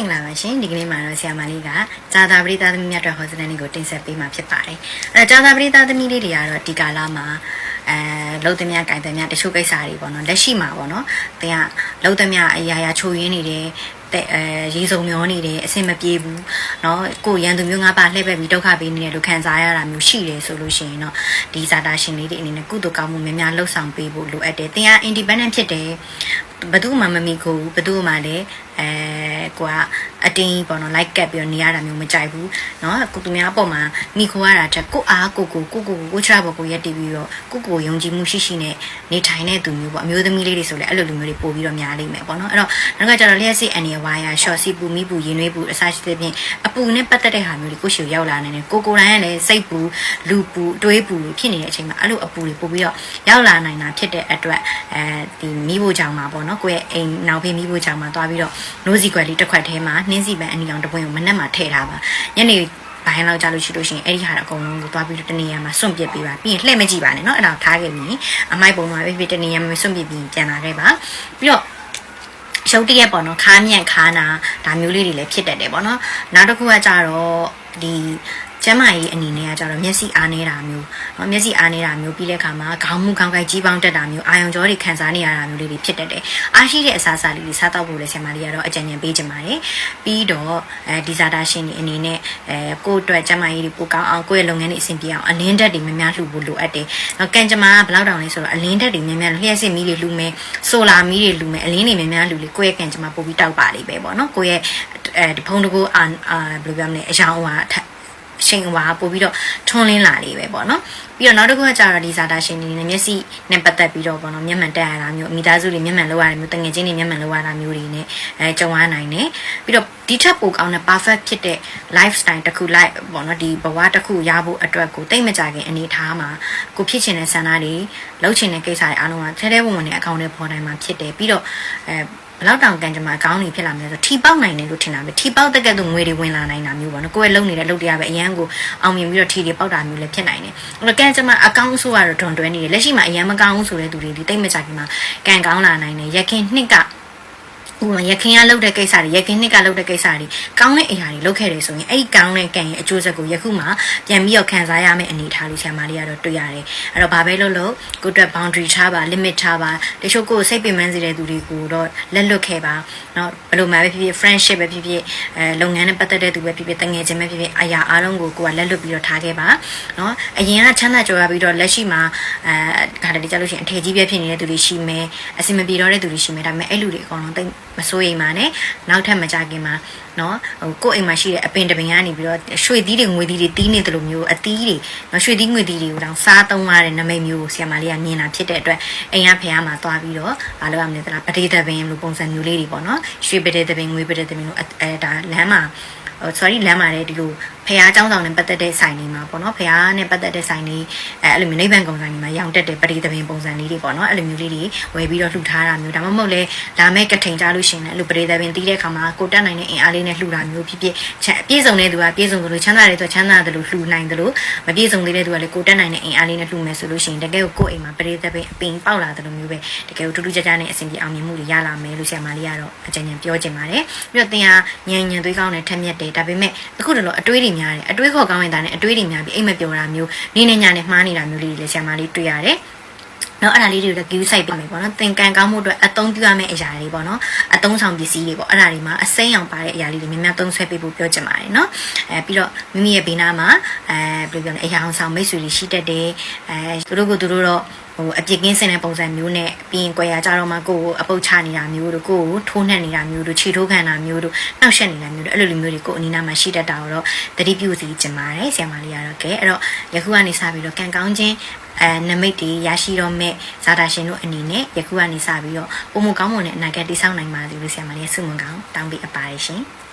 င်္ဂလာပါရှင်ဒီကနေ့မှာတော့ဆရာမလေးကဇာတာပရိသတ်သမီးများအတွက်ဟောစတန်လေးကိုတင်ဆက်ပေးမှာဖြစ်ပါတယ်အဲဇာတာပရိသတ်သမီးလေးတွေကတော့ဒီကာလမှာအဲလုံသမျှကြိုင်သမျှတချို့ကိစ္စတွေပေါ့နော်လက်ရှိမှာပေါ့နော်တင်ကလုံသမျှအရာရာချိုရင်းနေတယ်တဲ့ အဲရေစုံမျောနေတယ်အဆင်မပြေဘူးเนาะကိုရန်သူမျိုးငါးပါလှည့်ပဲပြီးဒုက္ခပေးနေတယ်လို့ခံစားရတာမျိုးရှိတယ်ဆိုလို့ရှိရင်เนาะဒီဇာတာရှင်လေးတွေအနေနဲ့ကုသိုလ်ကောင်းမှုများများလှုပ်ဆောင်ပေးဖို့လိုအပ်တယ်တင်က independent ဖြစ်တယ်ဘယ်သူမှမမိကိုဘူးဘယ်သူမှလည်းအဲကိုကအတင်းပေါ့နော် like ကပ်ပြီးတော့နေရတာမျိုးမကြိုက်ဘူးเนาะကိုသူများအပေါ်မှာမိခိုးရတာချက်ကိုအားကိုကိုကိုကိုကိုချရဘောကိုရက်တည်ပြီးတော့ကိုကိုယုံကြည်မှုရှိရှိနဲ့နေထိုင်တဲ့သူမျိုးပေါ့အမျိုးသမီးလေးတွေဆိုလည်းအဲ့လိုလူမျိုးတွေပို့ပြီးတော့များလိမ့်မယ်ပေါ့နော်အဲ့တော့နောက်ကကျတော့လျှက်စစ်အနေ ဝါယာ short စီပူမိပူရင်နွေးပူအစားရှိတဲ့ဖြင့်အပူနဲ့ပတ်သက်တဲ့ဟာမျိုးတွေကိုရှူရောက်လာနိုင်တယ်ကိုကိုတိုင်းကလည်းစိတ်ပူလူပူတွေးပူလို့ဖြစ်နေတဲ့အချိန်မှာအဲ့လိုအပူတွေပို့ပြီးတော့ရောက်လာနိုင်တာဖြစ်တဲ့အတွက်အဲဒီမိဖို့ကြောင့်မှာပေါ့နော်ကိုယ့်ရဲ့အိမ်နောက်ဖေးမိဖို့ကြောင့်မှာသွားပြီးတော့နိုးစီကွက်လေးတစ်ခွက်ထဲမှာနှင်းစီပန်အနီအောင်တစ်ပွင့်ကိုမနှက်မှာထည့်ထားပါညနေဘိုင်းလောက်ကြလို့ရှိလို့ရှိရင်အဲ့ဒီဟာတော့အကုန်လုံးကိုသွားပြီးတော့တနေရာမှာစွန့်ပစ်ပေးပါပြီးရင်လှည့်မကြည့်ပါနဲ့เนาะအဲ့ဒါကိုထားခဲ့ပြီးအမိုက်ပုံမှာပဲဖြစ်တနေရာမှာစွန့်ပစ်ပြီးပြန်လာခဲ့ပါပြီးတော့ ရှုပ်တရက်ပေါ့နော်ခါမြန့်ခါနာဒါမျိုးလေးတွေလည်းဖြစ်တတ်တယ်ပေါ့နော်နောက်တစ်ခုကကြတော့ဒီ ကျမ်းမာရေးအနေနဲ့ကကြတော့မျက်စိအားနေတာမျိုးเนาะမျက်စိအားနေတာမျိုးပြီးတဲ့အခါမှာခေါင်းမူခေါင်းကိုက်ကြီးပေါင်းတက်တာမျိုးအာယုံကြောတွေခံစားနေရတာမျိုးလေးတွေဖြစ်တတ်တယ်အားရှိတဲ့အစားအစာလေးတွေစားတော့ဖို့လည်းဆရာမလေးကတော့အကြံဉာဏ်ပေးချင်ပါတယ်ပြီးတော့အဲဒီဇာတာရှင်တွေအနေနဲ့အဲကိုယ့်အတွက်ကျမ်းမာရေးတွေပိုကောင်းအောင်ကိုယ့်ရဲ့လုပ်ငန်းတွေအဆင်ပြေအောင်အလင်းတက်တွေများများလှူဖို့လိုအပ်တယ်เนาะကံကြမ္မာကဘယ်လောက်တောင်လဲဆိုတော့အလင်းတက်တွေများများလျှက်စစ်မီးတွေလှူမယ်ဆိုလာမီးတွေလှူမယ်အလင်းတွေများများလှူလေကိုယ့်ရဲ့ကံကြမ္မာပို့ပြီးတောက်ပါလိမ့်ပဲပေါ့နော်ကိုယ့်ရဲ့အဲဒီဖုန်းတကူအာဘယ်လိုပြောမလဲအယောင်ဟာ ရှင်ဝါပို့ပြီးတော့ထွန်းလင်းလာလေးပဲပေါ့နော်ပြီးတော့နောက်တစ်ခုကကြတော့ဒီဇာတာရှင်တွေနဲ့မျက်စိနဲ့ပတ်သက်ပြီးတော့ပေါ့နော်မျက်မှန်တက်ရတာမျိုးမိသားစုတွေမျက်မှန်လောက်ရတာမျိုးတငယ်ချင်းတွေမျက်မှန်လောက်ရတာမျိုးတွေနဲ့အဲကြုံရနိုင်တယ်ပြီးတော့ဒီထက်ပိုကောင်းတဲ့ perfect ဖြစ်တဲ့ lifestyle တစ်ခု life ပေါ့နော်ဒီဘဝတစ်ခုရဖို့အတွက်ကိုတိတ်မကြခင်အနေထားမှာကိုဖြစ်ချင်တဲ့ဆန္ဒတွေလုပ်ချင်တဲ့ကိစ္စတွေအားလုံးကထဲထဲဝင်ဝင်နဲ့အကောင့်ထဲပေါ်တိုင်းမှာဖြစ်တယ်ပြီးတော့အဲ ဘလောက်တောင်ကန်ကြမှာအကောင်းကြီးဖြစ်လာမလဲဆိုထီပေါက်နိုင်တယ်လို့ထင်တာပဲထီပေါက်တဲ့ကဲ့သို့ငွေတွေဝင်လာနိုင်တာမျိုးပေါ့နော်ကိုယ့်ရဲ့လုံနေတဲ့လုံတရားပဲအရန်ကိုအောင်မြင်ပြီးတော့ထီတွေပေါက်တာမျိုးလည်းဖြစ်နိုင်တယ်အဲ့တော့ကန်ကြမှာအကောင်းဆိုကတော့ဒွန်တွဲနေတယ်လက်ရှိမှာအရန်မကောင်းဘူးဆိုတဲ့သူတွေဒီတိတ်မကြခင်မှာကန်ကောင်းလာနိုင်တယ်ရခင်နှစ်က ဟိုရခင်ကလုပ်တဲ့ကိစ္စတွေရခင်နှစ်ကလုပ်တဲ့ကိစ္စတွေကောင်းတဲ့အရာတွေလုပ်ခဲ့တယ်ဆိုရင်အဲ့ဒီကောင်းတဲ့ကံရဲ့အကျိုးဆက်ကိုယခုမှပြန်ပြီးတော့ခံစားရမယ့်အနေအထားလေးဆရာမလေးကတော့တွေ့ရတယ်အဲ့တော့ဘာပဲလုပ်လို့ကိုအတွက် boundary ထားပါ limit ထားပါတချို့ကိုစိတ်ပင်ပန်းစေတဲ့သူတွေကိုတော့လက်လွတ်ခဲ့ပါเนาะဘယ်လိုမှပဲဖြစ်ဖြစ် friendship ပဲဖြစ်ဖြစ်အဲလုပ်ငန်းနဲ့ပတ်သက်တဲ့သူပဲဖြစ်ဖြစ်တငယ်ချင်းပဲဖြစ်ဖြစ်အရာအားလုံးကိုကိုကလက်လွတ်ပြီးတော့ထားခဲ့ပါเนาะအရင်ကချမ်းသာကြွယ်ပြီးတော့လက်ရှိမှာအဲခါတည်းကြလို့ရှိရင်အထည်ကြီးပဲဖြစ်နေတဲ့သူတွေရှိမယ်အဆင်မပြေတော့တဲ့သူတွေရှိမယ်ဒါပေမဲ့အဲ့လူတွေအကုန်လုံးတိတ် မစိုးရိမ်ပါနဲ့နောက်ထပ်မကြခင်မှာနော်ဟိုကိုယ့်အိမ်မှာရှိတဲ့အပင်တပင်ကနေပြီးတော့ရွှေသီးတွေငွေသီးတွေတီးနေတယ်လို့မျိုးအသီးတွေနော်ရွှေသီးငွေသီးတွေကိုတောင်စားသုံးရတဲ့နမိတ်မျိုးကိုဆရာမလေးကမြင်တာဖြစ်တဲ့အတွက်အိမ်ကဖះမှာသွားပြီးတော့မလုပ်ရမလဲသလားပဒေသပင်လို့ပုံစံမျိုးလေးတွေပေါ့နော်ရွှေပဒေသပင်ငွေပဒေသပင်လို့အဲဒါလမ်းမှာဟို sorry လမ်းမှာလည်းဒီလို ဖះเจ้าဆောင်နဲ့ပတ်သက်တဲ့ဆိုင်တွေမှာပေါ့နော်ဖះနဲ့ပတ်သက်တဲ့ဆိုင်တွေအဲအဲ့လိုမျိုးနိဗ္ဗာန်ကုန်ဆိုင်တွေမှာရောင်းတက်တဲ့ပရိသပင်ပုံစံလေးတွေပေါ့နော်အဲ့လိုမျိုးလေးတွေဝယ်ပြီးတော့လှူထားတာမျိုးဒါမှမဟုတ်လဲလာမဲ့ကထိန်ကြလို့ရှိရင်လည်းအဲ့လိုပရိသပင်တီးတဲ့ခါမှာကိုတက်နိုင်တဲ့အင်အားလေးနဲ့လှူတာမျိုးဖြစ်ဖြစ်ပြည့်စုံတဲ့သူကပြည့်စုံသလိုချမ်းသာတဲ့သူကချမ်းသာတယ်လို့လှူနိုင်တယ်လို့မပြည့်စုံသေးတဲ့သူကလည်းကိုတက်နိုင်တဲ့အင်အားလေးနဲ့လှူမယ်ဆိုလို့ရှိရင်တကယ်ကိုကိုယ့်အိမ်မှာပရိသပင်အပင်ပေါက်လာတယ်လို့မျိုးပဲတကယ်ကိုထူးထူးခြားခြားနဲ့အဆင်ပြေအောင်မြင်မှုတွေရလာမယ်လို့ဆရာမလေးကတော့အကြံဉာဏ်ပြောချင်ပါတယ်ပြီးတော့သင်ဟာညံညံသွေးကောင်းနဲ့ထက်မြက်တယ်ဒါပေမဲ့အခုတလောအတွေးတွေ များတယ်အတွေးခေါ်ကောင်းရင်ဒါနဲ့အတွေးတွေများပြီးအိမ်မပြောတာမျိုးနေနေညာနဲ့မှားနေတာမျိုးလေးတွေလည်းဆရာမလေးတွေ့ရတယ်နော်အဲ့ဒါလေးတွေကိုလည်း view site ပေးမယ်ပေါ့နော်သင်ကန်ကောင်းမှုအတွက်အသုံးပြုရမယ့်အရာတွေပေါ့နော်အသုံးဆောင်ပစ္စည်းတွေပေါ့အဲ့ဒါတွေမှာအစိမ်းအောင်ပါတဲ့အရာလေးတွေများများသုံးဆွဲပေးဖို့ပြောချင်ပါတယ်နော်အဲပြီးတော့မိမိရဲ့ဘေးနားမှာအဲဘယ်လိုပြောလဲအရာအောင်ဆောင်မိတ်ဆွေတွေရှိတတ်တယ်အဲသူတို့ကသူတို့တော့ဟိုအပြစ်ကင်းစင်တဲ့ပုံစံမျိုးနဲ့ပြီးရင်ကြွယ်ရကြတော့မှကိုယ်ကိုအပုတ်ချနေတာမျိုးတို့ကိုယ်ကိုထိုးနှက်နေတာမျိုးတို့ခြေထိုးခံတာမျိုးတို့နှောက်ယှက်နေတာမျိုးတို့အဲ့လိုလိုမျိုးတွေကိုအနီးနားမှာရှိတတ်တာတော့တတိပြုစီကျင်ပါတယ်ဆရာမလေးကတော့ကဲအဲ့တော့ယခုကနေစပြီးတော့ကံကောင်းခြင်းအဲနမိတ်တွေရရှိတော့မဲ့ဇာတာရှင်တို့အနေနဲ့ယခုကနေစပြီးတော့ပုံမကောင်းမွန်တဲ့အနာဂတ်တည်ဆောက်နိုင်ပါစေလို့ဆရာမလေးဆုမွန်ကောင်းတောင်းပေးအပ်ပါတယ်ရှင်။